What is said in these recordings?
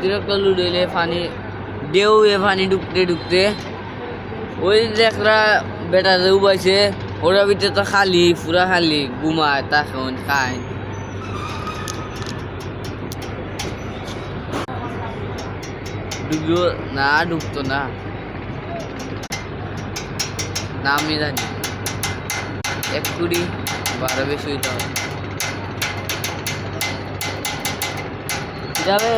অতিরিক্ত লুড পানি ঢেউ এ পানি ঢুকতে ঢুকতে ওই দেখরা বেটা যে উবাইছে ওরা ভিতরে তো খালি পুরা খালি ঘুমায় তখন খায় ডুবিও না ডুবতো না। না আমি জানি। এক কুড়ি বারো বেশি হইতে হবে যাবে।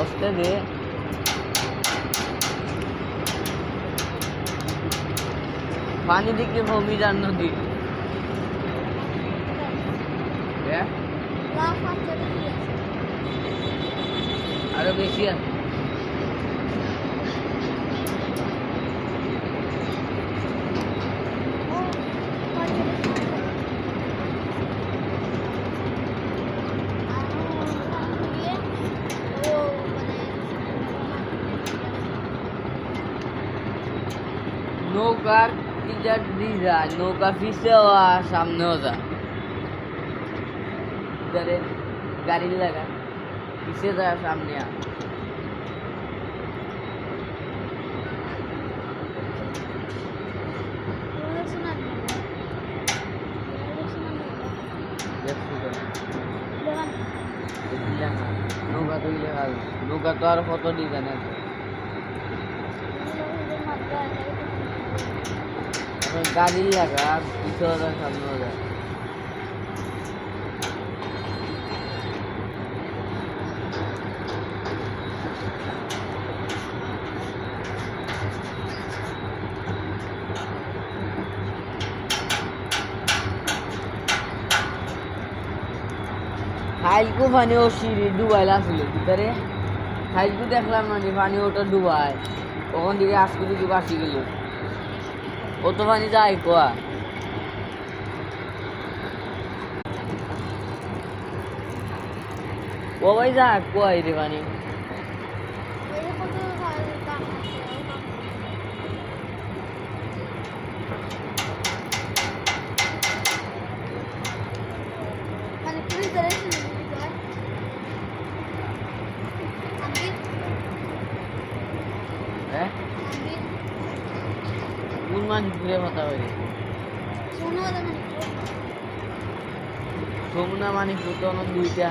বসতে দে পানি দিকে ভূমি যান নদী? আরও বেশি নৌকার টিজার দিয়ে যায় নৌকা পিছেও আর সামনেও যায় ইধারে গাড়ির লাগা পিছে যায় সামনে আর। ইলে নৌকা তো আর কত ডিজাইন আছে গাড়ির লাগা যায় সামনেও যায় খাইলকু পানি ও সিঁড়ি ডুবাইলা ছিল ভিতরে। খাইলকু দেখলাম মানে পানি ওটা ডুবাই ওখান থেকে আজকে দিকে বাসি গেল। অত পানি যায় কোয়া ও ভাই যা কোয়াই রে পানি মানুষ ঘুরে কথা হয়ে যমুনা মানে পুতন দুইটা